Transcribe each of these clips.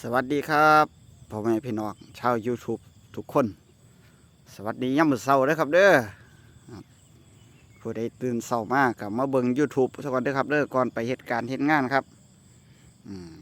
สวัสดีครับพ่อแม่พี่น้องชาว YouTube ทุกคน สวัสดีย่ำมือเช้าเด้อครับเด้อผู้ใดตื่นเช้ามากกับมาเบิง YouTube สักก่อนเด้อครับเด้อก่อนไปเหตุการณ์เหตุงานครับ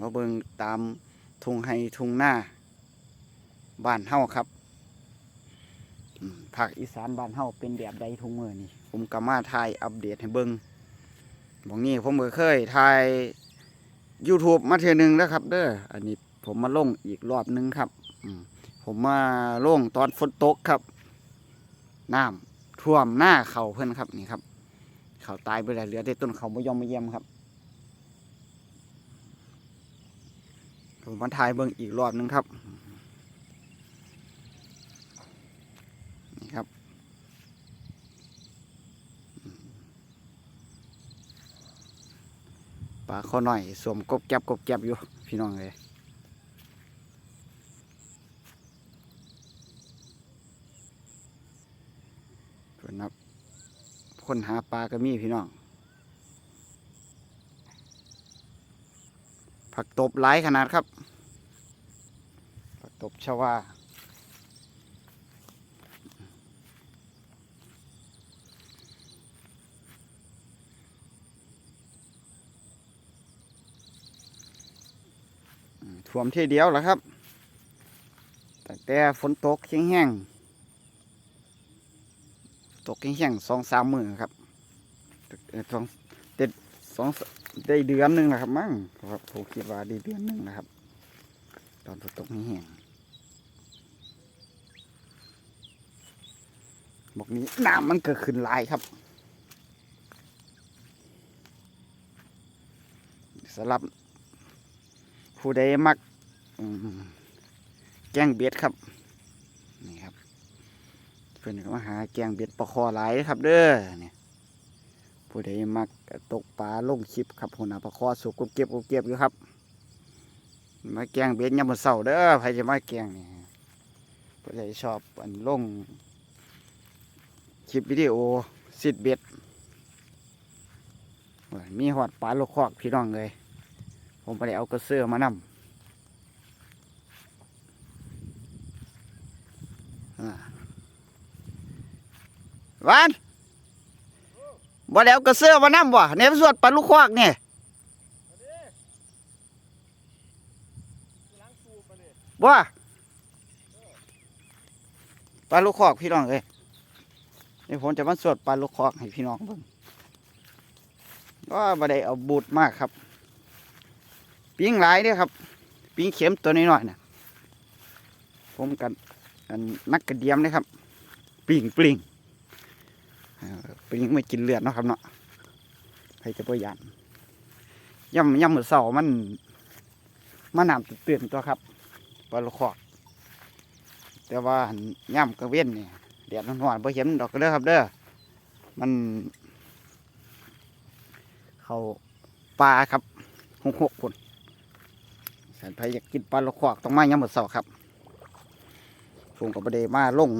มาเบิงตามทุ่งไห้ทุ่งหน้าบ้านเฮาครับภาคอีสานบ้านเฮาเป็นแบบใดทุงมือนี่ผมก็มาถ่ายอัปเดตให้เบิงบางนี้ผมเคยถ่าย YouTube มาเทื่อนึงแล้วครับ เด้ออันนี้ ผมมาลงอีกรอบหนึงครับผมมาลงตอนฝนตกครับน้ำท่วมหน้าเขาเพื่อนครับนี่ครับ เขาตายไปแล้วเหลือแต่ต้นเขาไม่ยอมไม่เยี่ยมครับ ผมมาถ่ายเบิ่งอีกรอบหนึงครับนี่ครับปลาข้อหน่อยสวมกบแก็บกบแก็บอยู่พี่น้องเลย พื่อนนับคนหาปลาก็มีพี่น้องผักตบหลายขนาดครับ ผักตบชวาท่วมที่เดียวแหละครับ แต่แต่ฝนตกแห้งๆ ตกแห้งๆสองสามมือครับสองเด็ดสองได้เดือนหนึ่งนะครับมั้งครับผมคิดว่าได้เดือนหนึ่งนะครับ ตอนฝนตกแห้งบอกนี้น้ำมันเกิดขึ้นลายครับสำหรับ ผู้ใดมักแกงเบ็ดครับ พื่อนก็มาหาแกงเบ็ดปลาคอหลายครับเด้อเนี่ยผู้ใดมักตกปลาลงคลิปครับหัวหน้าปลาคอสุกกบเก็บกบเก็บอยู่ครับ มาแกงเบ็ดยามมื้อเช้าเด้อใครจะมาแกงนี่ผู้ใดชอบอันลงคลิปวิดีโอสิดเบ็ดมีหอดปลาลูกคอกพี่น้องเลย ผมไปเอากระเสื้อมานำอ่า วันบ่ได้เอากระเสื้อมานำบ่เนี่ยสวดปลาลูกควักเนี่ยบ่ปลาลูกควักพี่น้องเอ้ยเดี๋ยวผมจะมาสวดปลาลูกควักให้พี่น้องเบิ่งว่าบ่ได้เอาบูดมากครับ ปิ้งหลายเด้อครับ ปิ้งเข็มตัวน้อยๆนะผมกันนักกระเดียมนะครับ ปิ้งปลิง เอ่อปลิงไม่กินเลือดเนาะครับเนาะใครจะประหยัดย่ำย่ำมือเสามันมันน้ำตื่นตัวครับปลาลูกคอกแต่ว่าย่ำกระเว้นเนี่ยแดดร้อนๆพอเห็นดอกเด้อครับเด้อมัน เขาปลาครับหกหกคนแสนไผอยากกินปลาลูกควกต้องมายามมื้อเช้าครับผมก็บ่ได้มาลง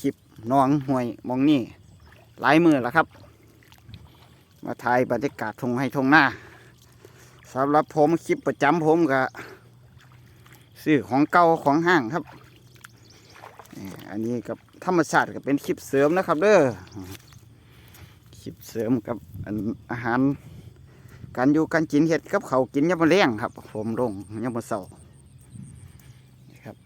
คลิปน้องห้วยมองนี่ หลายมือแล้วครับ มาถ่ายบรรยากาศทงให้ทงหน้าสำหรับผมคลิปประจำผมก็ซื้อของเก่าของห้างครับ อันนี้กับธรรมชาติก็เป็นคลิปเสริมนะครับเด้อคลิปเสริมกับอันอาหารการอยู่การกินเห็ดกับเขากินยามมะเลี้ยงครับ ผมลงยามมะเสานี่ครับ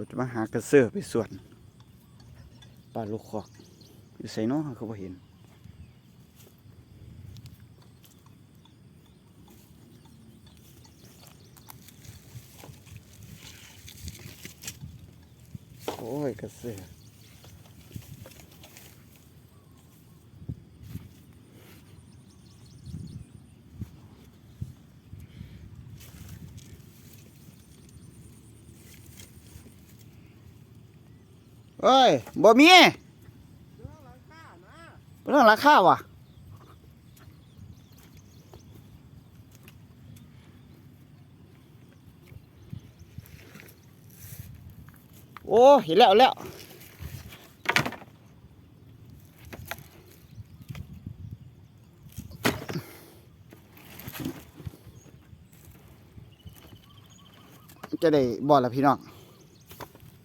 ราจะมาหากระเสือไปส่วนปลาลูกคอกอยู่ใส่น้องเขาบ่เห็นโอ้ยกระเสือ เอ้ยบ่มีเรื่องราคาวะโอ้เห็นแล้วแล้วจะได้บอดละพี่น้อง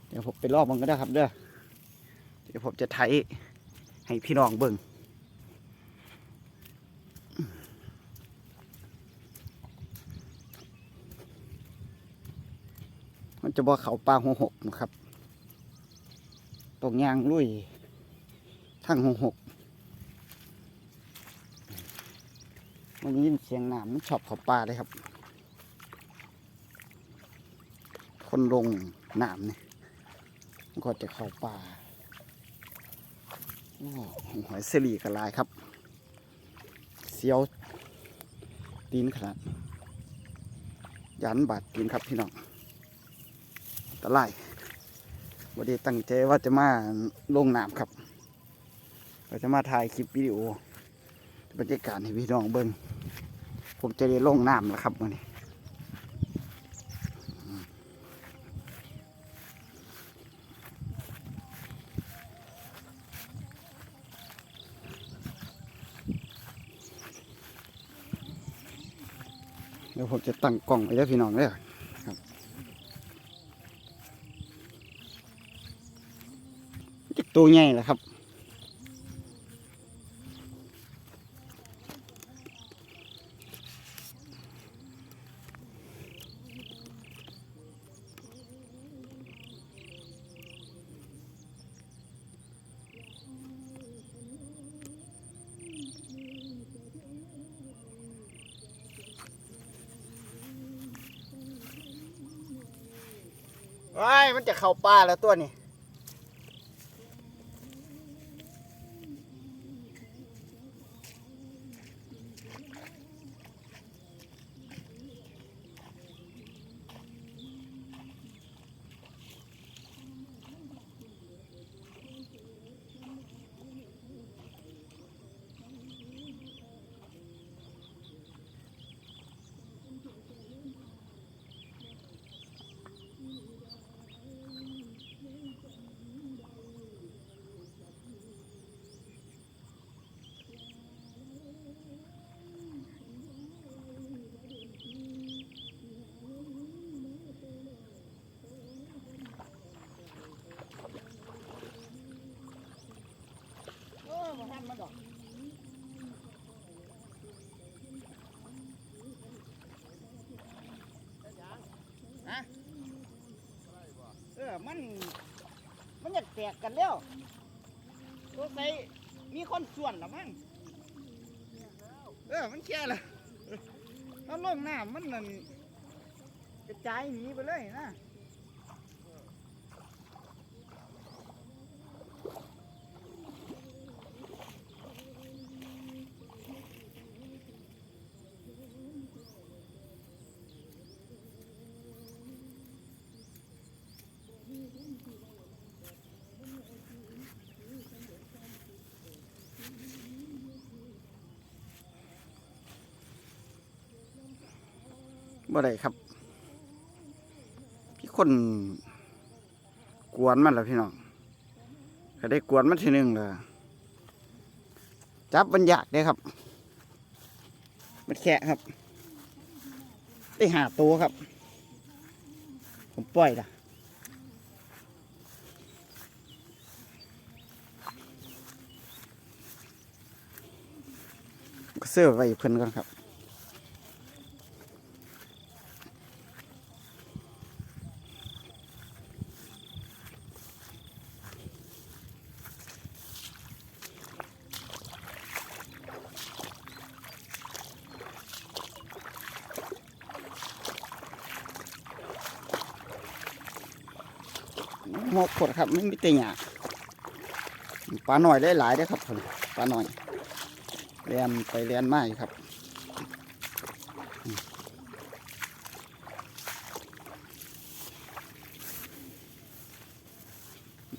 เดี๋ยวผมไปรอบมันก็ได้ครับเด้อ ดี๋ยวผมจะไทยให้พี่น้องเบิ่งมันจะบอกเขาปลาหัวหกนะครับ ตรงยางลุยทั้งหัวหกมันยินเสียงน้ำมันชอบเขาปลาเลยครับ คนลงน้ำเนี่ยก็จะเข้าป่า หอยเสลีกระลายครับ เสียวตีนขนาด ยันบาดตีนครับพี่น้องตะไลวันนี้ตั้งใจว่าจะมาลงน้ำครับเราจะมาถ่ายคลิปวิดีโอบรรยากาศให้พี่น้องเบิ้งผมจะได้ลงน้ำแล้วครับวันนี้ เดี๋ยวผมจะตั้งกล่องไว้แล้วพี่น้องเลยครับจิกตัวใหญ่แหละครับ ว้ายมันจะเข้าป่าแล้วตัวนี้โอ้มาทำมาดอกฮะเออ มันมันอยากแตกกันแล้วตัวใส่มีคนส่วนหรอมั้งเออมันแค่ละถ้าลงน้ำมันนั่นกระจายหนีไปเลยนะ บ่ได้ครับ พี่คนกวนมันแล้วพี่น้องก็ได้กวนมันทีหนึ่งเลยจับมันยากเลยครับ มันแค่ครับ ได้หาตัวครับ ผมปล่อยละก็เสื้อไว้เพิ่นก่อนครับ หกขดครับไม่มีแต่หยาปลาหน่อยได้หลายได้ครับผมปลาหน่อยเรียนไปเรียนมาอยู่ครับ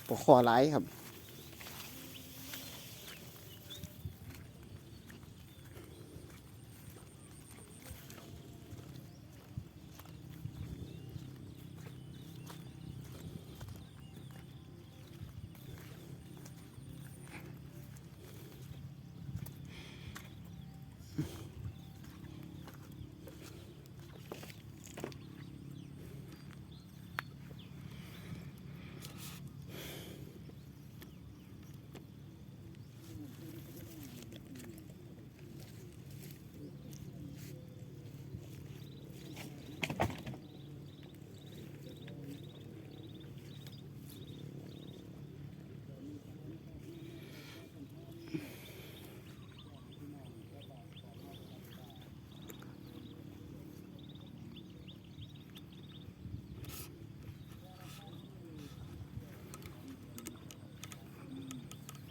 ปลาคอหลายครับ อ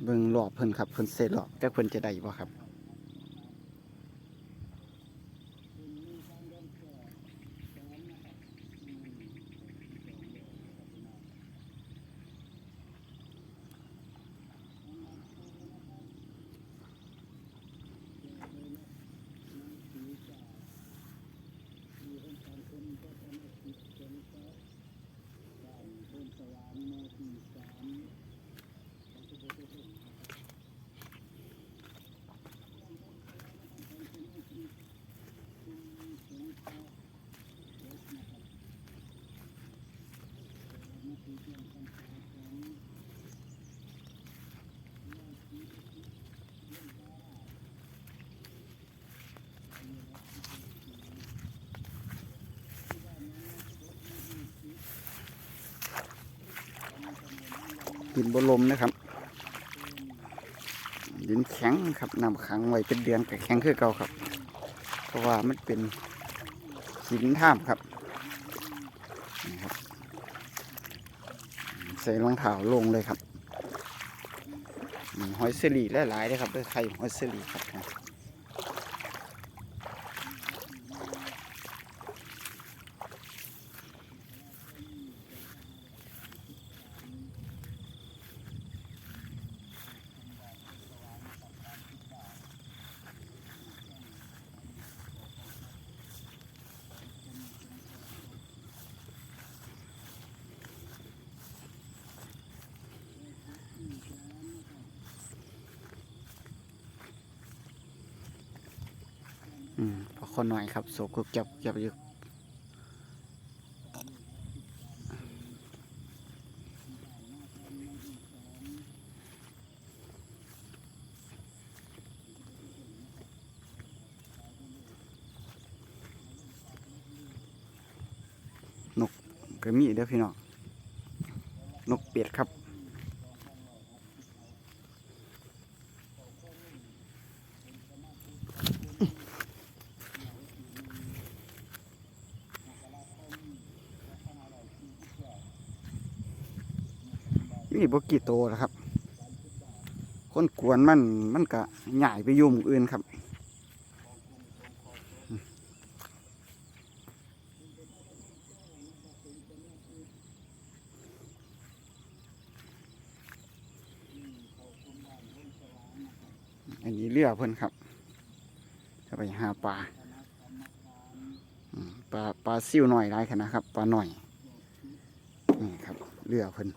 เบิ่งรอบเพิ่นครับเพิ่นเสร็จรอบแต่เพิ่นจะได้บ่ครับ ดินบลมนะครับ ดินแข็งครับนำขังไว้เป็นเดือนกับแข็งคือเก่าครับ เพราะว่ามันเป็นหินท่ามครับนี่ครับ ใส่รองเท้าลงเลยครับหอยเสลีหลายๆเลยครับด้วยไข่หอยเสลีครับ อืมพอคนหน่อยครับโศกุกจับจับอยู่นกก็มีเด้อพี่น้องนกเป็ดครับ มีบกี่โตนะครับ คนกวนมันมันก็ใหญ่ไปยุ่มองอื่นครับอันนี้เรือเพิ่นครับ จะไปหาปลาปลาปลาซิ่วหน่อยได้ขนาดครับปลาหน่อยนี่ครับเรือเพิ่น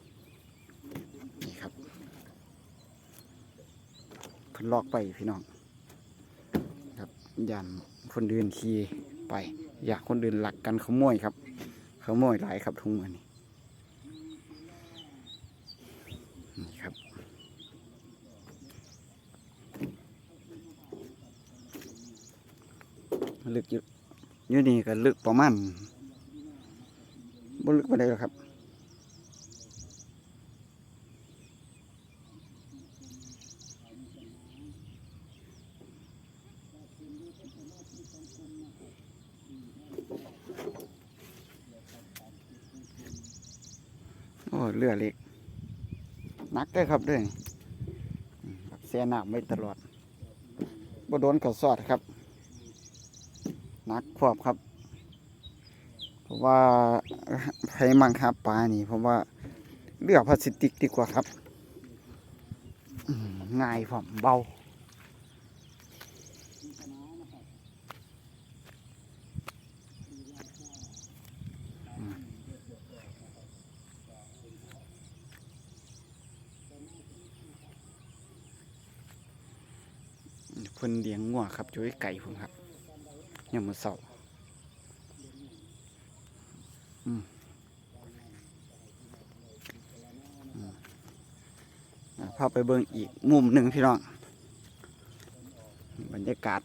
นี่ครับเพิ่นลอกไปพี่น้องครับยันคนเดินขี่ไป อยากคนเดินหลักกันขโมยครับขโมยหลายครับทุ่งมือนี้นี่ครับลึกอยู่อยู่นี่ก็ลึกประมาณบ่ลึกไปได้หรอกครับ อ้เรือเล็กนักได้ครับด้วยเสียหน้ำไว้ตลอดบโดนเขาสอดครับนักควบครับเพราะว่าไผมังคับปลานี่เพราะว่าเรือพลาสติกดีกว่าครับง่ายผมเบา เพิ่นเลี้ยงงัวครับอยู่ไก่ผมครับยังมือเสาอืมอือะพาไปเบิ่งอีกมุมหนึ่งพี่น้อง บรรยากาศ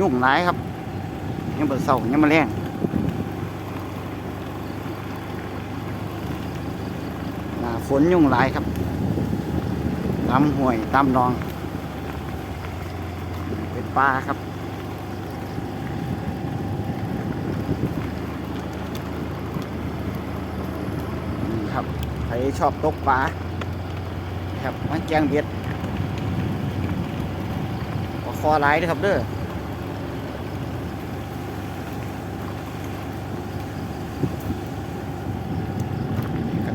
ยุ่งหลายครับ ยังเปิดเสายังมาแรงฝนยุ่งหลายครับตามห้วยตามนอง เป็นปลาครับครับใครชอบตกปลาครับมันแกงเบ็ดคอหลายเด้อครับเด้อ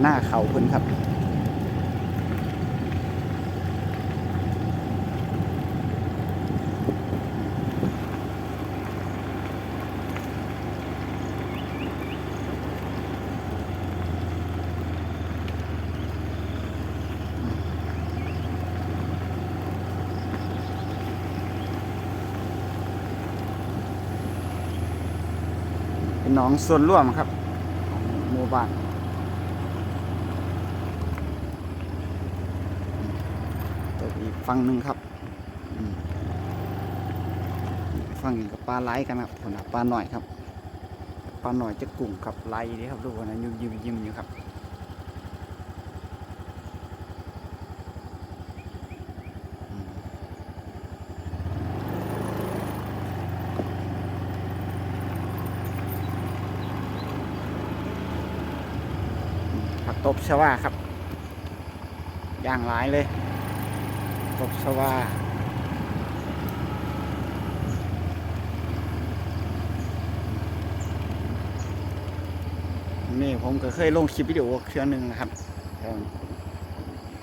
หน้าเขาเพิ่นครับเป็นหนองส่วนร่วมครับของหมู่บ้านตัวอีก ฝั่งหนึ่งครับฝั่งนี้กับปลาไหลกันครับคนปลาหน่อยครับปลาหน่อยจะกลุ่มครับไหลนี่ครับดูคนนะยิ้มยิ้มยิ้มอยู่ครับผักตบชวาครับย่างหลายเลย ตบชวานี่ผมก็เคยลงคลิปวิดีโอเครื่องหนึ่งนะครับ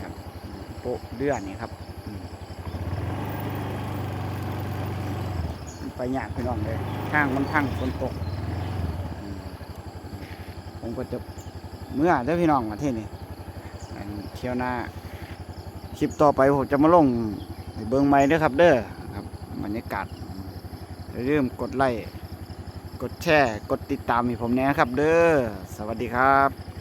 ครับโปะเดือนนี่ครับไปยากพี่น้องเลยข้างมันพังฝนตก ผมก็จะเมื่อเด้อพี่น้องมาที่นี่เที่ยวหน้า ลิปต่อไปผมจะมาลงเบิ้งไม้เด้อครับเด้อครับบรรยากาศเริ่มกดไลค์กดแชร์ กดติดตามให้ผมแน่ครับ เด้อสวัสดีครับ